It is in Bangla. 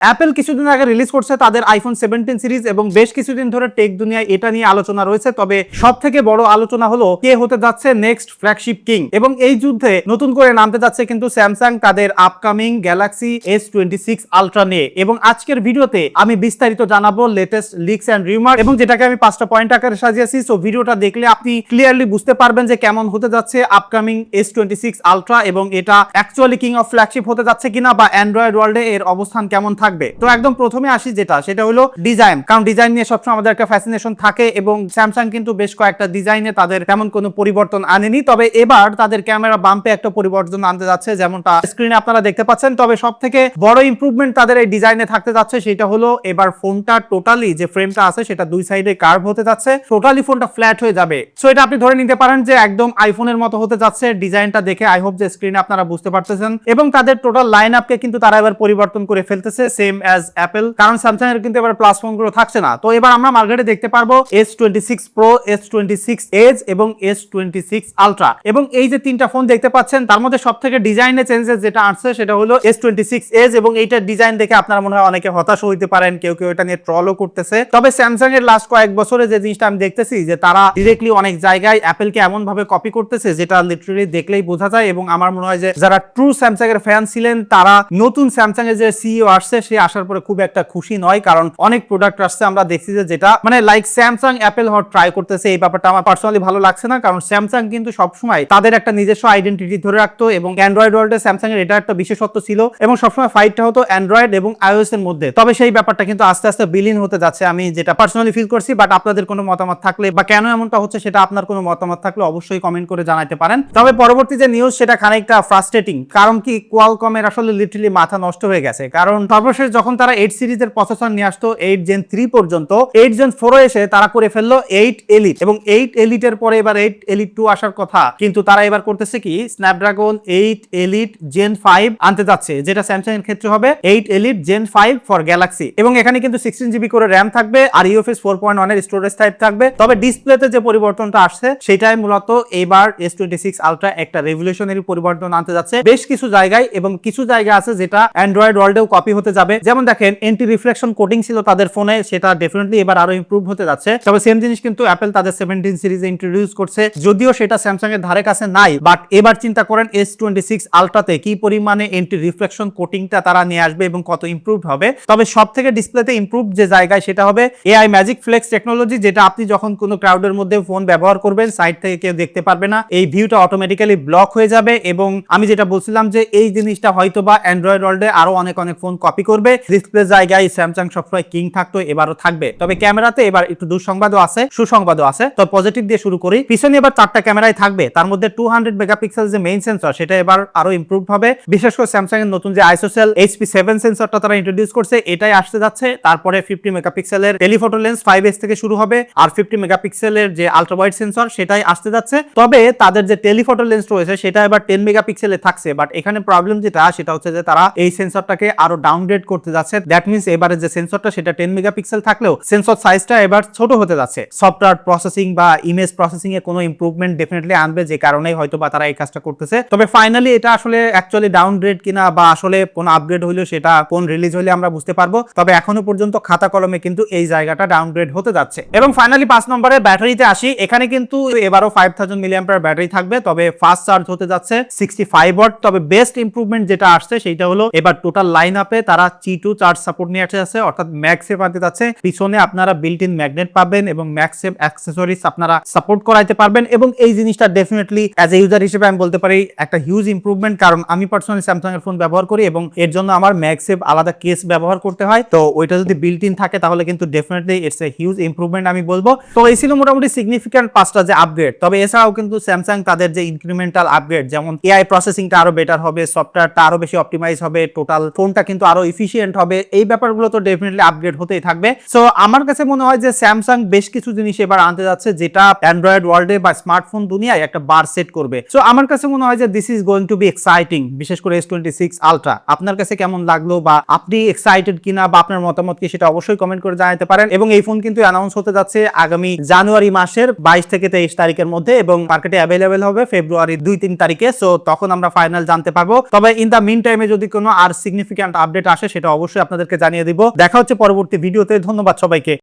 অ্যাপেল কিছুদিন আগে রিলিজ করছে তাদের আইফোন সেভেন্টিন সিরিজ এবং বেশ কিছুদিন ধরে টেক দুনিয়ায় এটা নিয়ে আলোচনা রয়েছে। তবে সব থেকে বড় আলোচনা হলো কে হতে যাচ্ছে নেক্সট ফ্ল্যাগশিপ কিং এবং এই যুদ্ধে নতুন করে নামতে যাচ্ছে কিন্তু স্যামসাং তাদের upcoming Galaxy S twenty six Ultra নিয়ে। এবং আজকের ভিডিওতে আমি বিস্তারিত জানাব লেটেস্ট লিক্স অ্যান্ড রিউমার এবং যেটাকে আমি পাঁচটা পয়েন্ট আকারে সাজিয়েছি। সো ভিডিওটা দেখলে আপনি ক্লিয়ারলি বুঝতে পারবেন যে কেমন হতে যাচ্ছে upcoming S twenty six Ultra এবং এটা অ্যাকচুয়ালি কিং অফ ফ্ল্যাগশিপ হতে যাচ্ছে কিনা বা অ্যান্ড্রয়েড ওয়ার্ল্ডে এর অবস্থান কেমন থাকবে। তো একদম প্রথমে আসি যেটা, সেটা হলো ডিজাইন কারণ ডিজাইন নিয়ে সবসময় আমাদের একটা ফ্যাসিনেশন থাকে এবং স্যামসাং কিন্তু বেশ কয়েকটা ডিজাইনে তাদের তেমন কোনো পরিবর্তন আনেনি। তবে এবার তাদের ক্যামেরা বাম্পে একটা পরিবর্তন আনতে যাচ্ছে, যেমনটা স্ক্রিনে আপনারা দেখতে পাচ্ছেন। তবে সব থেকে বড় ইমপ্রুভমেন্ট তাদের এই ডিজাইনে থাকতে যাচ্ছে, সেটা হলো এবার ফোনটা টোটালি যে ফ্রেমটা আছে, সেটা দুই সাইডে কার্ভ হতে যাচ্ছে। টোটালি ফোনটা ফ্ল্যাট হয়ে যাবে। সো এটা আপনি ধরে নিতে পারেন যে একদম আইফোনের মতো হতে যাচ্ছে ডিজাইনটা দেখে। আই হোপ যে স্ক্রিনে আপনারা বুঝতে পারতেছেন। এবং তাদের টোটাল লাইন আপকে কিন্তু তারা এবার পরিবর্তন করে ফেলতেছে। সেম অ্যাজ অ্যাপেল কারণ স্যামসাং এর কিন্তু এবার প্লাস ফোনগুলো থাকছে না। তো এবার আমরা মার্কেটে দেখতে পারব S twenty six Pro S twenty six Edge এবং এস টোয়েন্টি সিক্স আলট্রা এবং এই যে তিনটা ফোন দেখতে পাচ্ছেন, তার মধ্যে সব থেকে ডিজাইনে চেঞ্জেস যেটা আসছে, সেটা হলো এস টোয়েন্টি সিক্স এজ এবং এইটার ডিজাইন দেখে আপনারা মনে হয় অনেকে হতাশ হইতে পারেন, কেউ কেউ এটা নিয়ে ট্রলও করতেছে। তবে স্যামসাং এর লাস্ট কয়েক বছরে যে জিনিসটা আমি দেখতেছি, যে তারা ডিরেক্টলি অনেক জায়গায় অ্যাপেলকে এমন ভাবে কপি করতেছে, যেটা লিটারেলি দেখলেই বোঝা যায় এবং আমার মনে হয় যে যারা ট্রু স্যামসাং এর ফ্যান ছিলেন, তারা নতুন স্যামসাং এর যে সিইও আসছে সে আসার পরে খুব একটা খুশি নয়, কারণ অনেক প্রোডাক্ট আসছে, আমরা দেখছি যে যেটা মানে লাইক স্যামসাং অ্যাপেল হট ট্রাই করতেছে, এই ব্যাপারটা আমার পার্সোনালি ভালো লাগছে না, কারণ স্যামসাং কিন্তু সবসময় তাদের একটা নিজস্ব আইডেন্টিটি ধরে রাখতো এবং অ্যান্ড্রয়েড ওয়ার্ল্ডে স্যামসাং এর এটা একটা বিশেষত্ব ছিল এবং সবসময় ফাইটটা হতো অ্যান্ড্রয়েড এবং আইওএস এর মধ্যে। তবে সেই ব্যাপারটা কিন্তু আস্তে আস্তে বিলীন হতে যাচ্ছে, আমি যেটা পার্সোনালি ফিল করছি বাট আপনাদের কোনো মতামত থাকলে বা কেন এমনটা হচ্ছে সেটা আপনার কোনো মতামত থাকলে অবশ্যই কমেন্ট করে জানাতে পারেন। তবে পরবর্তী যে নিউজ সেটা খানিকটা ফ্রাস্ট্রেটিং কারণ কি কোয়ালকমের আসলে লিটারালি মাথা নষ্ট হয়ে গেছে, কারণ সর্বশেষ যখন তারা এইট সিরিজের প্রসেসর নিয়ে আসতো এইট জেন থ্রি পর্যন্ত এইট জেন ফোর এসে তারা করে ফেলল এইট এলিট এবং এইট এলিটের পরে এবার এইট এলিট টু আসার কথা। কিন্তু তারা এবার করতেছে কি? Snapdragon eight Elite Gen five আনতে যাচ্ছে, যেটা স্যামসাং এর ক্ষেত্রে হবে eight Elite Gen five for Galaxy এবং এখানে কিন্তু সিক্সটিন জিবি করে র্যাম থাকবে, আর ইউএফএস ফোর পয়েন্ট ওয়ানের স্টোরেজ টাইপ থাকবে। তবে ডিসপ্লেতে যে পরিবর্তনটা আসছে, সেটাই মূলত এবার এস টোয়েন্টি সিক্স আলট্রা একটা রেভলিউশনারি পরিবর্তন আনতে যাচ্ছে। বেশ কিছু জায়গায় এবং কিছু জায়গা আছে যেটা অ্যান্ড্রয়েড ওয়ার্ল্ডেও কপি হতে যাবে। যেমন দেখেন এন্টি রিফ্লেকশন কোটিং ছিল তাদের ফোনে, সেটা ডেফিনেটলি এবার আরও ইমপ্রুভ হতে যাচ্ছে। তবে সেম জিনিস কিন্তু অ্যাপেল তাদের সেভেন্টিন সিরিজে ইন্ট্রোডিউস করছে। যদিও সেটা স্যামসাং এর ধারে কাছে নাই বাট এবার চিন্তা করেন এস টোয়েন্টি সিক্স আলট্রাতে কি পরিমাণে এন্টি রিফ্লেকশন কোটিংটা তারা নিয়ে আসবে এবং কত ইমপ্রুভ হবে। তবে সব থেকে ডিসপ্লেতে ইমপ্রুভ যে জায়গায় সেটা হবে এআই ম্যাজিক ফ্লেক্স টেকনোলজি যেটা আপনি যখন কোনো ক্রাউডের মধ্যে ফোন ব্যবহার করবেন সাইড থেকে কেউ দেখতে পারবে না। এই ভিউটা অটোমেটিক্যালি ব্লক হয়ে যাবে এবং আমি যেটা বলছিলাম যে এই জিনিসটা হয়তো বা অ্যান্ড্রয়েড ওয়ার্ল্ডে আরও অনেক অনেক ফোন কপি করবে। ডিসপ্লে জায়গায় স্যামসাং সবসময় কিং থাকতো, এবারও থাকবে। তবে ক্যামেরাতে এবার একটু দুঃসংবাদও আছে, সুসংবাদও আছে। তো পজিটিভ দিয়ে শুরু করি। পিছনে এবার চারটা ক্যামেরাই থাকবে। তার মধ্যে টু হান্ড্রেড মেগাপিক্সেল যে মেইন সেন্সর সেটা এবার আরও ইমপ্রুভ হবে। বিশেষ করে স্যামসাং এর নতুন যে আইসোসেল এইচপি সেভেন সেন্সরটা তারা ইন্ট্রোডিউস করছে, এটাই আসতে যাচ্ছে। তারপরে ফিফটি মেগাপিক্সেলের টেলিফোটো লেন্স ফাইভ এস থেকে শুরু হবে, আর ফিফটি মেগাপিক্সেলের যে আলট্রাওয়াইড সেন্সর সেটাই আসতে যাচ্ছে। তবে তাদের যে টেলিফোটো লেন্স রয়েছে, সেটা এবার টেন মেগাপিক্সেলে থাকছে। বাট এখানে প্রবলেম যেটা, সেটা হচ্ছে যে তারা এই সেন্সরটাকে আরও ডাউনগ্রেড করতে যাচ্ছে। দ্যাট মিনস এবারে যে সেন্সরটা সেটা টেন মেগাপিক্সেল থাকলেও সেন্সর সাইজটা এবার ছোট হতে যাচ্ছে। সফটওয়্যার প্রসেসিং বা ইমেজ প্রসেসিং এ কোনো ইমপ্রুভমেন্ট ডেফিনেটলি আনবে যে কারণেই হয়তো বা তারা এই কাজটা করতেছে। তবে ফাইনালি এটা আসলে অ্যাকচুয়ালি ডাউনগ্রেড কিনা বা আসলে কোন আপগ্রেড হইল সেটা কোন রিলিজ হলে আমরা বুঝতে পারব। তবে এখনও পর্যন্ত খাতা কলমে কিন্তু এই জায়গাটা ডাউনগ্রেড হতে যাচ্ছে। এবং ফাইনালি পাঁচ নম্বরে ব্যাটারিতে আসি। এখানে কিন্তু এবারও ফাইভ থাউজেন্ড মিলিয়াম্পার ব্যাটারি থাকবে, তবে ফাস্ট চার্জ হতে যাচ্ছে সিক্সটি ফাইভ ওয়াট তবে বেস্ট ইমপ্রুভমেন্ট যেটা আসছে সেটা হলো এবার টোটাল লাইন আপে তারা চি টু সাপোর্ট নিয়ে যাচ্ছে অর্থাৎ ম্যাক্সে পাতে যাচ্ছে। পিছনে আপনারা বিল্ট ইন ম্যাগনেট পাবেন এবং ম্যাক্সেভ অ্যাক্সেসরিজ আপনারা সাপোর্ট করাইতে পারবেন এবং এই জিনিসটা ডেফিনেটলি অ্যাজ এ ইউজার হিসেবে আমি বলতে পারি একটা হিউজ ইমপ্রুভমেন্ট কারণ আমি পার্সোনালি স্যামসাং এর ফোন ব্যবহার করি এবং এর জন্য আমার ম্যাক্সেভ আলাদা কেস ব্যবহার করতে হয়। তো ওইটা যদি বিল্ট ইন থাকে তাহলে কিন্তু definitely it's a huge improvement আমি বলব। তো এই ছিল মোটামুটি সিগনিফিক্যান্ট পাঁচটা যে আপগ্রেড তবে এছাড়াও কিন্তু স্যামসাং তাদের যে ইনক্রিমেন্টাল আপগ্রেড যেমন এআই প্রসেসিংটা আরও বেটার হবে সফটওয়্যারটা আরও বেশি অপটিমাইজ হবে টোটাল ফোনটা কিন্তু আরও ইফিসিয়েন্ট হবে, এই ব্যাপারগুলো তো ডেফিনেটলি আপগ্রেড হতেই থাকবে। সো আমার কাছে মনে হয় যে স্যামসাং বেশ কিছু জিনিস এবার আনতে যাচ্ছে, যেটা অ্যান্ড্রয়েড ওয়ার্ল্ডে বা স্মার্টফোন দুনিয়ায় একটা বার সেট করবে। সো আমার কাছে মনে হয় যে this is going to be exciting বিশেষ করে এস টোয়েন্টি সিক্স আলট্রা আপনার কাছে কেমন লাগল বা আপনি এক্সাইটেড কিনা বা আপনার মতামত কি সেটা অবশ্যই কমেন্ট করে জানাতে পারেন। এবং এই ফোন কিন্তু অ্যানাউন্স হতে যাচ্ছে আগামী জানুয়ারি মাসের বাইশ থেকে তেইশ তারিখের মধ্যে এবং মার্কেটে অ্যাভেলেবেল হবে ফেব্রুয়ারি দুই তিন তারিখে। সো তখন আমরা ফাইনাল জানতে পারব। তবে ইন দ্য মিন টাইমে যদি কোনো আর সিগনিফিক্যান্ট আপডেট আসে সেটা অবশ্যই আপনাদেরকে জানিয়ে দিব। দেখা হচ্ছে পরবর্তী ভিডিওতে। ধন্যবাদ সবাইকে।